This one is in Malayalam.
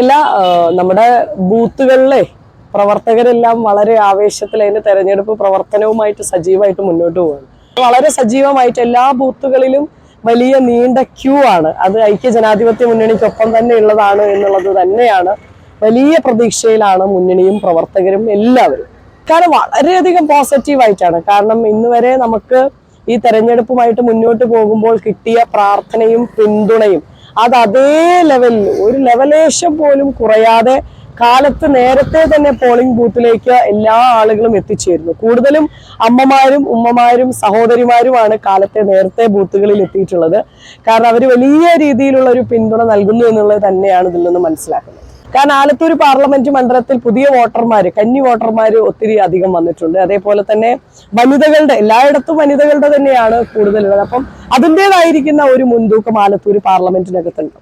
എല്ലാ നമ്മുടെ ബൂത്തുകളിലെ പ്രവർത്തകരെല്ലാം വളരെ ആവേശത്തിൽ അതിന്റെ തെരഞ്ഞെടുപ്പ് പ്രവർത്തനവുമായിട്ട് സജീവമായിട്ട് മുന്നോട്ട് പോവുകയാണ്. വളരെ സജീവമായിട്ട് എല്ലാ ബൂത്തുകളിലും വലിയ നീണ്ട ക്യൂ ആണ്. അത് ഐക്യ ജനാധിപത്യ മുന്നണിക്കൊപ്പം തന്നെ ഉള്ളതാണ് എന്നുള്ളത് തന്നെയാണ് വലിയ പ്രതീക്ഷയിലാണ് മുന്നണിയും പ്രവർത്തകരും എല്ലാവരും. കാരണം വളരെയധികം പോസിറ്റീവായിട്ടാണ് കാരണം ഇന്ന് വരെ നമുക്ക് ഈ തെരഞ്ഞെടുപ്പുമായിട്ട് മുന്നോട്ട് പോകുമ്പോൾ കിട്ടിയ പ്രാർത്ഥനയും പിന്തുണയും അത് അതേ ലെവലിൽ ഒരു ലെവലേശം പോലും കുറയാതെ കാലത്ത് നേരത്തെ തന്നെ പോളിംഗ് ബൂത്തിലേക്ക് എല്ലാ ആളുകളും എത്തിച്ചേരുന്നു. കൂടുതലും അമ്മമാരും ഉമ്മമാരും സഹോദരിമാരുമാണ് കാലത്തെ നേരത്തെ ബൂത്തുകളിൽ എത്തിയിട്ടുള്ളത്. കാരണം അവർ വലിയ രീതിയിലുള്ള ഒരു പിന്തുണ നൽകുന്നു എന്നുള്ളത് തന്നെയാണ് ഇതിൽ നിന്ന് മനസ്സിലാക്കുന്നത്. കാരണം ആലത്തൂർ പാർലമെന്റ് മണ്ഡലത്തിൽ പുതിയ വോട്ടർമാർ കന്നി വോട്ടർമാർ ഒത്തിരി അധികം വന്നിട്ടുണ്ട്. അതേപോലെ തന്നെ വനിതകളുടെ എല്ലായിടത്തും വനിതകളുടെ തന്നെയാണ് കൂടുതലുള്ളത്. അപ്പം അതിന്റെതായിരിക്കുന്ന ഒരു മുൻതൂക്കം ആലത്തൂർ പാർലമെന്റിനകത്തുണ്ട്.